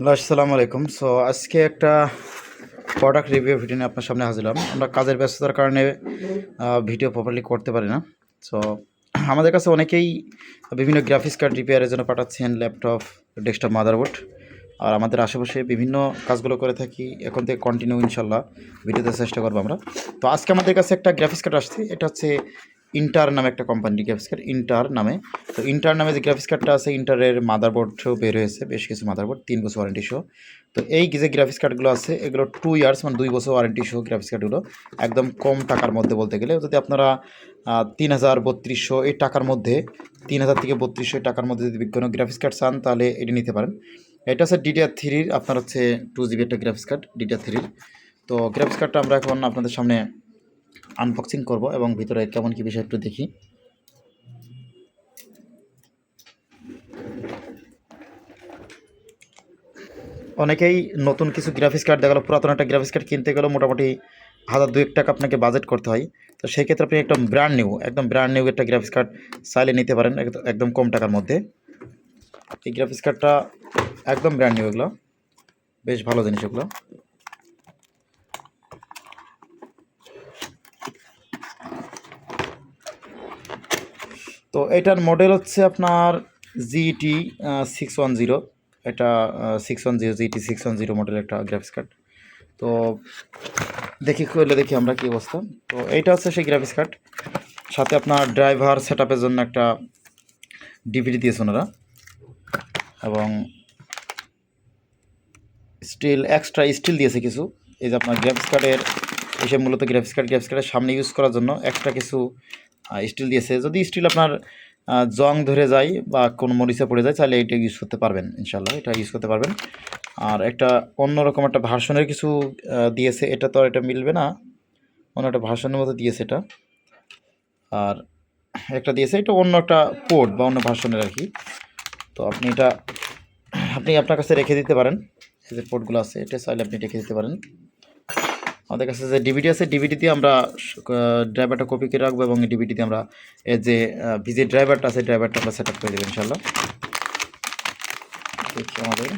Hello, আসসালামু আলাইকুম। So আজকে একটা প্রোডাক্ট রিভিউ ভিডিও নিয়ে আপনার সামনে হাজির হলাম। আমরা কাজের ব্যস্ততার কারণে ভিডিও প্রপারলি করতে পারি না। সো আমাদের কাছে অনেকেই বিভিন্ন গ্রাফিক্স কার্ড রিপেয়ারের জন্য পাঠাচ্ছেন ল্যাপটপ ডেস্কটপ মাদারবোর্ড আর আমাদের আশেপাশে বিভিন্ন কাজগুলো করে থাকি। এখন থেকে কন্টিনিউ ইনশাল্লাহ ভিডিওতে চেষ্টা করব আমরা। তো আজকে আমাদের কাছে একটা গ্রাফিক্স কার্ড আসছে। এটা হচ্ছে ইন্টার নামে একটা কোম্পানি গ্রাফিক্স কার্ড ইন্টার নামে। তো ইন্টার নামে যে গ্রাফিক্স কার্ডটা আছে ইন্টারের মাদারবোর্ডও বের হয়েছে, বেশ কিছু মাদারবোর্ড তিন বছর ওয়ারেন্টি সহ তো এই যে গ্রাফিক্স কার্ডগুলো আছে, এগুলো টু ইয়ার্স মানে দুই বছর ওয়ারেন্টি সহ গ্রাফিক্স কার্ডগুলো একদম কম টাকার মধ্যে বলতে গেলে, যদি আপনারা তিন হাজার বত্রিশশো, এই টাকার মধ্যে, তিন হাজার থেকে বত্রিশশো টাকার মধ্যে যদি কোনো গ্রাফিক্স কার্ড চান, তাহলে এটি নিতে পারেন। এটা হচ্ছে ডিডিআর থ্রির আপনার হচ্ছে টু জিবি একটা গ্রাফিক্স কার্ড ডিডিআর থ্রির তো গ্রাফিক্স কার্ডটা আমরা এখন আপনাদের সামনে আনবক্সিং করব এবং ভিতরে কেমন কী বিষয় একটু দেখি। অনেকেই নতুন কিছু গ্রাফিক্স কার্ড দেখাল পুরাতন একটা গ্রাফিক্স কার্ড কিনতে গেলেও মোটামুটি হাজার দুয়েক টাকা আপনাকে বাজেট করতে হয়। তো সেই ক্ষেত্রে আপনি একদম ব্র্যান্ড নিউ একদম ব্র্যান্ড নিউ একটা গ্রাফিক্স কার্ড চাইলে নিতে পারেন একদম- কম টাকার মধ্যে। এই গ্রাফিক্স কার্ডটা একদম ব্র্যান্ড নিউ এগুলো, বেশ ভালো জিনিস এগুলো। তো এটার মডেল হচ্ছে আপনার জিটি সিক্স ওয়ান জিরো এটা six one zero GT six one zero model একটা গ্রাফিক্স কার্ড তো দেখি করলে দেখি আমরা কী অবস্থা। তো এইটা হচ্ছে সেই গ্রাফিক্স কার্ড সাথে আপনার ড্রাইভার সেট জন্য একটা ডিভিডি দিয়েছে ওনারা। এবং স্টিল এক্সট্রা স্টিল দিয়েছে কিছু। এই যে আপনার গ্রাফিক্স কার্ডের এসব মূলত গ্রাফিক্স কার্ড গ্রাফিক্স কার্ডের সামনে ইউজ করার জন্য এক্সট্রা কিছু স্টিল দিয়েছে। যদি স্টিল আপনার জং ধরে যায় বা কোনো মরিচে পড়ে যায়, তাহলে এটা ইউজ করতে পারবেন ইনশাল্লাহ এটা ইউজ করতে পারবেন। আর একটা অন্যরকম একটা ভার্সনের কিছু দিয়েছে। এটা তো আর এটা মিলবে না। অন্য একটা ভার্সনের মতো দিয়েছে এটা। আর একটা দিয়েছে, এটা অন্য একটা পোর্ট বা অন্য ভার্সনের আর কি। তো আপনি এটা, আপনি আপনার কাছে রেখে দিতে পারেন। এই যে পোর্টগুলো আছে, এটা চাইলে আপনি রেখে দিতে পারেন। আমাদের কাছে যে ডিভিডি আছে ডিভিডিতে আমরা ড্রাইভারটা কপি করে রাখব এবং ডিভিডি দিয়ে আমরা যে ভিজে ড্রাইভারটা আছে ড্রাইভারটা আমরা সেট আপ করে দেবো ইনশাল্লাহ আমাদের।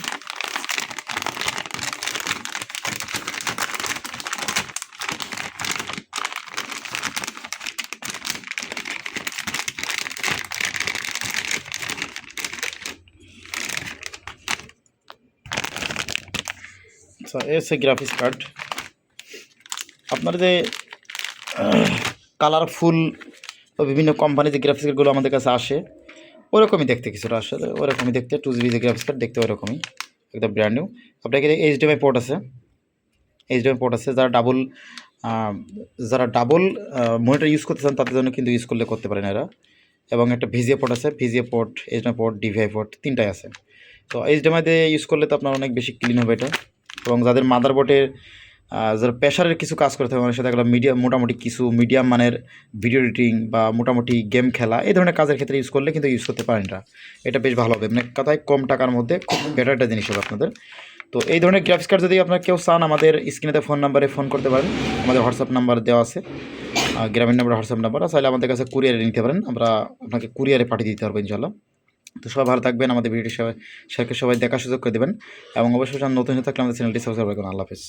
আচ্ছা এ হচ্ছে গ্রাফিক্স কার্ড আপনার যে কালারফুল বিভিন্ন কোম্পানি যে গ্রাফিক্স কার্ডগুলো আমাদের কাছে আসে, ওরকমই দেখতে কিছুটা আসলে ওরকমই দেখতে টু জিবি যে গ্রাফিক্স কার্ড দেখতে ওরকমই, একদম ব্র্যান্ড নিউ আপনাকে এইচডিএমআই পোর্ট আছে। এইচডিএমআই পোর্ট আছে। যারা ডাবল যারা ডাবল মনিটর ইউজ করতে চান, তাদের জন্য কিন্তু ইউজ করলে করতে পারেন এরা। এবং একটা ভিজিএ পোর্ট আছে। VGA port HDMI port DVI port তিনটাই আছে। তো এইচডিএমআই দিয়ে ইউজ করলে তো আপনার অনেক বেশি ক্লিন হবে এটা। এবং যাদের মাদারবোর্ডের যারা প্রেশারের কিছু কাজ করতে হবে সেটা গেলো মিডিয়াম মোটামুটি কিছু মিডিয়াম মানের ভিডিও এডিটিং বা মোটামুটি গেম খেলা এই ধরনের কাজের ক্ষেত্রে ইউজ করলে কিন্তু ইউজ করতে পারেন এটা এটা বেশ ভালো হবে। মানে কথায় কম টাকার মধ্যে খুব বেটার একটা জিনিস হবে আপনাদের। তো এই ধরনের গ্রাফিক্স কার্ড যদি আপনার কেউ চান আমাদের স্ক্রিনেতে ফোন নাম্বারে ফোন করতে পারেন। আমাদের হোয়াটসঅ্যাপ নাম্বার দেওয়া আছে। আহ, গ্রামীণ নাম্বার হোয়াটসঅ্যাপ নাম্বার চাইলে আমাদের কাছে কুরিয়ারে নিতে পারেন। আমরা আপনাকে কুরিয়ারে পাঠিয়ে দিতে পারব ইনশাল্লাহ তো সবাই ভালো থাকবেন। আমাদের ভিডিওটি সবাই সবাই দেখার সুযোগ করে দেবেন। এবং অবশ্যই নতুন হয়ে থাকলে আমাদের চ্যানেলটি সাবস্ক্রাইব করুন আল্লাহ হাফিজ।